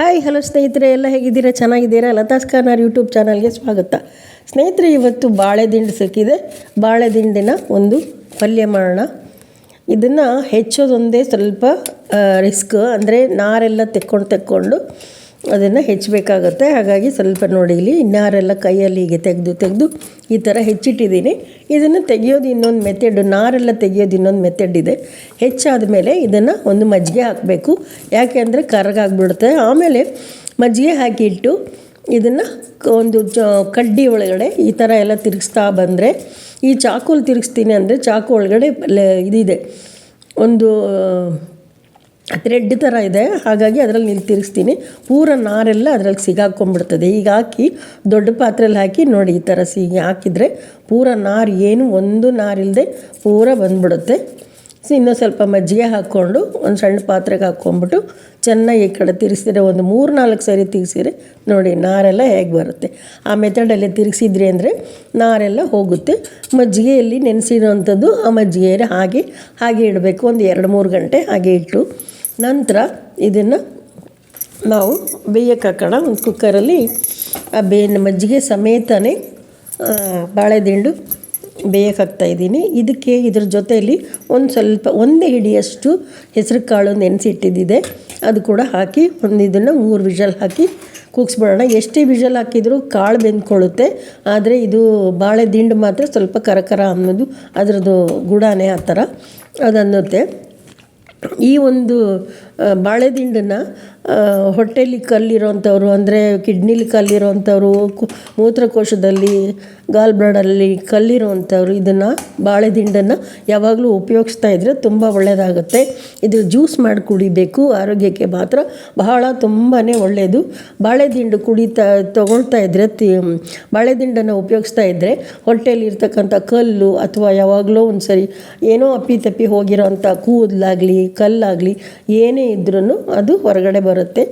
Hi, hello ಸ್ನೇಹಿತರೆ, ಎಲ್ಲ ಹೇಗಿದ್ದೀರಾ? ಚೆನ್ನಾಗಿದ್ದೀರಾ? ಲತಾಸ್ ಕಾರ್ನಾರ್ ಯೂಟ್ಯೂಬ್ ಚಾನಲ್ಗೆ ಸ್ವಾಗತ. ಸ್ನೇಹಿತರೆ, ಇವತ್ತು ಬಾಳೆ ದಿಂಡು ಸಿಕ್ಕಿದೆ. ಬಾಳೆ ದಿಂಡಿನ ಒಂದು ಪಲ್ಯ ಮಾಡೋಣ ಇದನ್ನು ಹೆಚ್ಚೋದೊಂದೇ ಸ್ವಲ್ಪ ರಿಸ್ಕ್ ಅಂದರೆ ನಾರೆಲ್ಲ ತೆಕ್ಕೊಂಡು ತೆಕ್ಕೊಂಡು ಅದನ್ನು ಹೆಚ್ಚಬೇಕಾಗತ್ತೆ. ಹಾಗಾಗಿ ಸ್ವಲ್ಪ ನೋಡಿ ಇಲ್ಲಿ ನಾರೆಲ್ಲ ಕೈಯಲ್ಲಿ ಹೀಗೆ ತೆಗೆದು ತೆಗೆದು ಈ ಥರ ಹೆಚ್ಚಿಟ್ಟಿದ್ದೀನಿ. ಇದನ್ನು ತೆಗೆಯೋದು ಇನ್ನೊಂದು ಮೆಥಡ್ ನಾರೆಲ್ಲ ತೆಗೆಯೋದು ಇನ್ನೊಂದು ಮೆಥಡ್ ಇದೆ. ಹೆಚ್ಚಾದ ಮೇಲೆ ಇದನ್ನು ಒಂದು ಮಜ್ಜಿಗೆ ಹಾಕಬೇಕು. ಯಾಕೆ ಅಂದರೆ ಕರಗಾಗ್ಬಿಡುತ್ತೆ. ಆಮೇಲೆ ಮಜ್ಜಿಗೆ ಹಾಕಿಟ್ಟು ಇದನ್ನು ಒಂದು ಚ, ಕಡ್ಡಿ ಒಳಗಡೆ ಈ ಥರ ಎಲ್ಲ ತಿರುಗಿಸ್ತಾ ಬಂದರೆ, ಈ ಚಾಕುಲಿ ತಿರುಗಿಸ್ತೀನಿ ಅಂದರೆ ಚಾಕು ಒಳಗಡೆ ಇದಿದೆ. ಒಂದು ಥ್ರೆಡ್ ಥರ ಇದೆ. ಹಾಗಾಗಿ ಅದರಲ್ಲಿ ನೀನು ತಿರುಗಿಸ್ತೀನಿ. ಪೂರ ನಾರೆಲ್ಲ ಅದರಲ್ಲಿ ಸಿಗಾಕೊಂಡ್ಬಿಡ್ತದೆ. ಈಗ ಹಾಕಿ, ದೊಡ್ಡ ಪಾತ್ರೆಯಲ್ಲಿ ಹಾಕಿ ನೋಡಿ ಈ ಥರ ಸಿಗಿ ಹಾಕಿದರೆ ಪೂರ ನಾರು ಏನು ಒಂದು ನಾರಿಲ್ಲದೆ ಪೂರ ಬಂದ್ಬಿಡುತ್ತೆ. ಸೊ ಇನ್ನೂ ಸ್ವಲ್ಪ ಮಜ್ಜಿಗೆ ಹಾಕ್ಕೊಂಡು, ಒಂದು ಸಣ್ಣ ಪಾತ್ರೆಗೆ ಹಾಕ್ಕೊಂಬಿಟ್ಟು ಚೆನ್ನಾಗಿ ಈ ಕಡೆ ತಿರುಗಿಸಿದ್ರೆ ಒಂದು ಮೂರು ನಾಲ್ಕು ಸರಿ ತಿರುಗಿಸಿದ್ರೆ ನೋಡಿ ನಾರೆಲ್ಲ ಹೇಗೆ ಬರುತ್ತೆ. ಆ ಮೆಥಡಲ್ಲಿ ತಿರುಗಿಸಿದ್ರಿ ಅಂದರೆ ನಾರೆಲ್ಲ ಹೋಗುತ್ತೆ. ಮಜ್ಜಿಗೆಯಲ್ಲಿ ನೆನೆಸಿರೋವಂಥದ್ದು ಆ ಮಜ್ಜಿಗೆ ಹಾಗೆ ಹಾಗೆ ಇಡಬೇಕು. ಒಂದು ಎರಡು ಮೂರು ಗಂಟೆ ಹಾಗೆ ಇಟ್ಟು. ನಂತರ ಇದನ್ನು ನಾವು ಬೇಯಕ್ಕೆ ಹಾಕೋಣ ಒಂದು ಕುಕ್ಕರಲ್ಲಿ ಆ ಬೇ ಮಜ್ಜಿಗೆ ಸಮೇತನೇ ಬಾಳೆದಿಂಡು ಬೇಯಕ್ಕೆ ಹಾಕ್ತಾಯಿದ್ದೀನಿ ಇದಕ್ಕೆ ಇದ್ರ ಜೊತೆಯಲ್ಲಿ ಒಂದು ಸ್ವಲ್ಪ ಒಂದೇ ಹಿಡಿಯಷ್ಟು ಹೆಸರು ಕಾಳು ನೆನೆಸಿಟ್ಟಿದ್ದಿದೆ. ಅದು ಕೂಡ ಹಾಕಿ ಒಂದು ಇದನ್ನು ಮೂರು ವಿಷಲ್ ಹಾಕಿ ಕೂಗಿಸ್ಬಿಡೋಣ. ಎಷ್ಟೇ ವಿಷಲ್ ಹಾಕಿದರೂ ಕಾಳು ಬೆಂದ್ಕೊಳ್ಳುತ್ತೆ. ಆದರೆ ಇದು ಬಾಳೆ ದಿಂಡು ಮಾತ್ರ ಸ್ವಲ್ಪ ಕರಕರ ಅನ್ನೋದು, ಅದರದ್ದು ಗುಡಾನೆ ಆ ಥರ. ಅದನ್ನುತ್ತೆ. ಈ ಒಂದು ಆ, ಬಾಳೆ ದಿಂಡನ್ನು ಹೊಟ್ಟೆಲಿ ಕಲ್ಲಿರೋಂಥವ್ರು ಅಂದರೆ ಕಿಡ್ನಿಲಿ ಕಲ್ಲಿರೋಂಥವ್ರು ಮೂತ್ರಕೋಶದಲ್ಲಿ ಗಾಲ್ ಬ್ರಾಡಲ್ಲಿ ಕಲ್ಲಿರೋಂಥವ್ರು ಇದನ್ನು ಬಾಳೆದಿಂಡನ್ನು ಯಾವಾಗಲೂ ಉಪಯೋಗಿಸ್ತಾ ಇದ್ದರೆ ತುಂಬ ಒಳ್ಳೆಯದಾಗುತ್ತೆ ಇದು ಜ್ಯೂಸ್ ಮಾಡಿ ಕುಡಿಬೇಕು ಆರೋಗ್ಯಕ್ಕೆ ಮಾತ್ರ ಬಹಳ ತುಂಬಾ ಒಳ್ಳೆಯದು ಬಾಳೆದಿಂಡು ಕುಡಿತಾ ತೊಗೊಳ್ತಾ ಇದ್ದರೆ ತಿ ಬಾಳೆದಿಂಡನ್ನು ಉಪಯೋಗಿಸ್ತಾ ಇದ್ದರೆ ಹೊಟ್ಟೆಯಲ್ಲಿ ಕಲ್ಲು ಅಥವಾ ಯಾವಾಗಲೋ ಒಂದು ಸರಿ ಏನೋ ಅಪ್ಪಿ ತಪ್ಪಿ ಹೋಗಿರೋಂಥ ಕೂದಲಾಗಲಿ ಕಲ್ಲಾಗಲಿ ಏನೇ ಇದ್ರೂ ಅದು ಹೊರಗಡೆ ಬರುತ್ತೆ.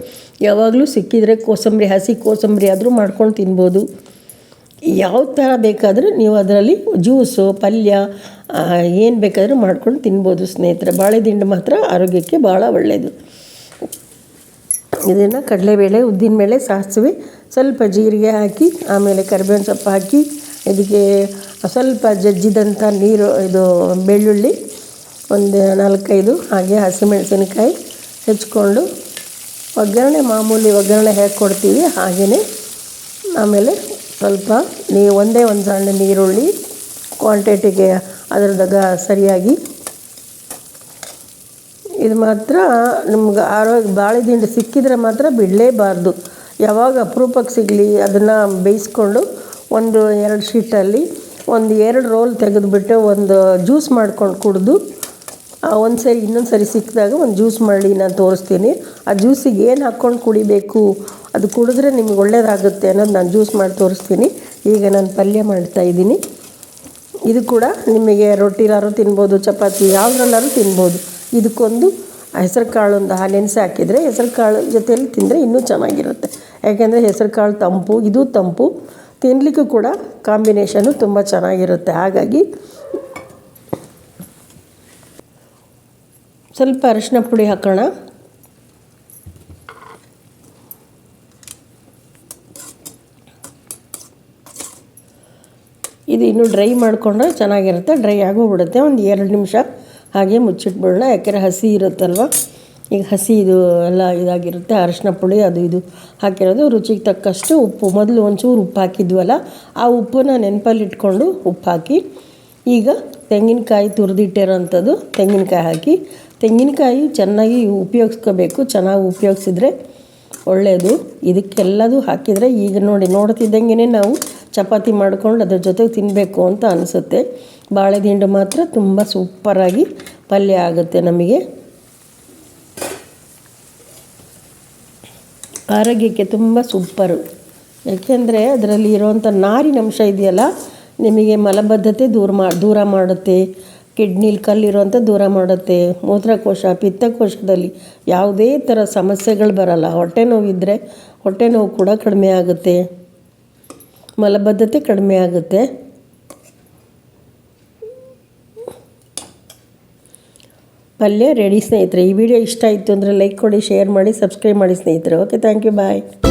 ಯಾವಾಗಲೂ ಸಿಕ್ಕಿದರೆ ಕೋಸಂಬರಿ, ಹಸಿ ಕೋಸಂಬರಿ ಆದರೂ ಮಾಡ್ಕೊಂಡು ತಿನ್ಬೋದು. ಯಾವ ಥರ ಬೇಕಾದರೂ ನೀವು ಅದರಲ್ಲಿ ಜ್ಯೂಸು, ಪಲ್ಯ ಏನು ಬೇಕಾದರೂ ಮಾಡ್ಕೊಂಡು ತಿನ್ಬೋದು ಸ್ನೇಹಿತರೆ. ಬಾಳೆ ದಿಂಡು ಮಾತ್ರ ಆರೋಗ್ಯಕ್ಕೆ ಭಾಳ ಒಳ್ಳೆಯದು ಇದನ್ನು ಕಡಲೆಬೇಳೆ, ಉದ್ದಿನಬೇಳೆ ಸಾಸಿವೆ ಸ್ವಲ್ಪ ಜೀರಿಗೆ ಹಾಕಿ, ಆಮೇಲೆ ಕರಿಬೇವಿನ ಸೊಪ್ಪು ಹಾಕಿ, ಇದಕ್ಕೆ ಸ್ವಲ್ಪ ಜಜ್ಜಿದಂಥ ನೀರು, ಇದು ಬೆಳ್ಳುಳ್ಳಿ, ಒಂದು ನಾಲ್ಕೈದು, ಹಾಗೆ ಹಸಿಮೆಣಸಿನಕಾಯಿ ಹೆಚ್ಕೊಂಡು ಒಗ್ಗರಣೆ, ಮಾಮೂಲಿ ಒಗ್ಗರಣೆ ಹೇಗೆ ಕೊಡ್ತೀವಿ ಹಾಗೆಯೇ ಆಮೇಲೆ ಸ್ವಲ್ಪ ನೀ ಒಂದೇ ಒಂದು ಸಣ್ಣ ನೀರುಳ್ಳಿ ಕ್ವಾಂಟಿಟಿಗೆ ಅದರದಾಗ ಸರಿಯಾಗಿ ಇದು ಮಾತ್ರ ನಿಮ್ಗೆ ಆರೋಗ್ಯ, ಬಾಳೆ ದಿಂಡು ಸಿಕ್ಕಿದರೆ ಮಾತ್ರ ಬಿಡಲೇಬಾರ್ದು. ಯಾವಾಗ ಅಪರೂಪಕ್ಕೆ ಸಿಗಲಿ ಅದನ್ನು ಬೇಯಿಸ್ಕೊಂಡು ಒಂದು ಎರಡು ಶೀಟಲ್ಲಿ ಒಂದು ಎರಡು ರೋಲ್ ತೆಗೆದುಬಿಟ್ಟು ಒಂದು ಜ್ಯೂಸ್ ಮಾಡ್ಕೊಂಡು ಕುಡಿದು ಒಂದು ಸರಿ ಇನ್ನೊಂದು ಸರಿ ಸಿಕ್ಕಿದಾಗ ಒಂದು ಜ್ಯೂಸ್ ಮಾಡಿ ನಾನು ತೋರಿಸ್ತೀನಿ. ಆ ಜ್ಯೂಸಿಗೆ ಏನು ಹಾಕ್ಕೊಂಡು ಕುಡಿಬೇಕು? ಅದು ಕುಡಿದ್ರೆ ನಿಮ್ಗೆ ಒಳ್ಳೇದಾಗುತ್ತೆ ಅನ್ನೋದು ನಾನು ಜ್ಯೂಸ್ ಮಾಡಿ ತೋರಿಸ್ತೀನಿ. ಈಗ ನಾನು ಪಲ್ಯ ಮಾಡ್ತಾ ಇದ್ದೀನಿ. ಇದು ಕೂಡ ನಿಮಗೆ ರೊಟ್ಟಿಲಾರು ತಿನ್ಬೋದು, ಚಪಾತಿ ಯಾವುದ್ರಲ್ಲಾರು ತಿನ್ಬೋದು. ಇದಕ್ಕೊಂದು ಹೆಸರು ಕಾಳು ಒಂದು ನೆನೆಸಿ ಹಾಕಿದರೆ ಹೆಸರು ಕಾಳು ಜೊತೆಯಲ್ಲಿ ತಿಂದರೆ ಇನ್ನೂ ಚೆನ್ನಾಗಿರುತ್ತೆ. ಯಾಕೆಂದರೆ ಹೆಸರು ಕಾಳು ತಂಪು, ಇದು ತಂಪು. ತಿನ್ನಲಿಕ್ಕೂ ಕೂಡ ಕಾಂಬಿನೇಷನು ತುಂಬ ಚೆನ್ನಾಗಿರುತ್ತೆ. ಹಾಗಾಗಿ ಸ್ವಲ್ಪ ಅರಿಶಿನ ಪುಡಿ ಹಾಕೋಣ. ಇದು ಇನ್ನೂ ಡ್ರೈ ಮಾಡಿಕೊಂಡ್ರೆ ಚೆನ್ನಾಗಿರುತ್ತೆ, ಡ್ರೈ ಆಗೋಗ್ಬಿಡುತ್ತೆ. ಒಂದು ಎರಡು ನಿಮಿಷ ಹಾಗೆ ಮುಚ್ಚಿಟ್ಬಿಡೋಣ. ಯಾಕೆಂದರೆ ಹಸಿ ಇರುತ್ತಲ್ವ? ಈಗ ಹಸಿ ಇದು ಎಲ್ಲ ಇದಾಗಿರುತ್ತೆ, ಅರಿಶಿನ ಪುಡಿ ಅದು ಇದು ಹಾಕಿರೋದು. ರುಚಿಗೆ ತಕ್ಕಷ್ಟು ಉಪ್ಪು. ಮೊದಲು ಒಂಚೂರು ಉಪ್ಪು ಹಾಕಿದ್ವಲ್ಲ, ಆ ಉಪ್ಪನ್ನ ನೆನಪಲ್ಲಿ ಇಟ್ಕೊಂಡು ಉಪ್ಪು ಹಾಕಿ ಈಗ ತೆಂಗಿನಕಾಯಿ ತುರಿದಿಟ್ಟಿರೋಂಥದ್ದು ತೆಂಗಿನಕಾಯಿ ಹಾಕಿ. ತೆಂಗಿನಕಾಯಿ ಚೆನ್ನಾಗಿ ಉಪಯೋಗಿಸ್ಕೋಬೇಕು, ಚೆನ್ನಾಗಿ ಉಪಯೋಗಿಸಿದ್ರೆ ಒಳ್ಳೆಯದು ಇದಕ್ಕೆಲ್ಲದೂ ಹಾಕಿದರೆ ಈಗ ನೋಡಿ ನೋಡ್ತಿದ್ದಂಗೆ ನಾವು ಚಪಾತಿ ಮಾಡ್ಕೊಂಡು ಅದ್ರ ಜೊತೆಗೆ ತಿನ್ನಬೇಕು ಅಂತ ಅನಿಸುತ್ತೆ. ಬಾಳೆ ದಿಂಡು ಮಾತ್ರ ತುಂಬ ಸೂಪರಾಗಿ ಪಲ್ಯ ಆಗುತ್ತೆ ನಮಗೆ. ಆರೋಗ್ಯಕ್ಕೆ ತುಂಬ ಸೂಪರು. ಯಾಕೆಂದರೆ ಅದರಲ್ಲಿ ಇರೋವಂಥ ನಾರಿನಂಶ ಇದೆಯಲ್ಲ ನಿಮಗೆ ಮಲಬದ್ಧತೆ ದೂರ ಮಾ, ದೂರ ಮಾಡುತ್ತೆ. ಕಿಡ್ನಿಲಿ ಕಲ್ಲಿರುವಂಥ ದೂರ ಮಾಡುತ್ತೆ. ಮೂತ್ರಕೋಶ, ಪಿತ್ತಕೋಶದಲ್ಲಿ ಯಾವುದೇ ಥರ ಸಮಸ್ಯೆಗಳು ಬರಲ್ಲ. ಹೊಟ್ಟೆ ನೋವಿದ್ದರೆ ಹೊಟ್ಟೆ ನೋವು ಕೂಡ ಕಡಿಮೆ ಆಗುತ್ತೆ. ಮಲಬದ್ಧತೆ ಕಡಿಮೆ ಆಗುತ್ತೆ. ಪಲ್ಯ ರೆಡಿ ಸ್ನೇಹಿತರೆ. ಈ ವಿಡಿಯೋ ಇಷ್ಟ ಆಯಿತು ಅಂದರೆ ಲೈಕ್ ಕೊಡಿ, ಶೇರ್ ಮಾಡಿ, ಸಬ್ಸ್ಕ್ರೈಬ್ ಮಾಡಿ ಸ್ನೇಹಿತರೆ. Okay thank you bye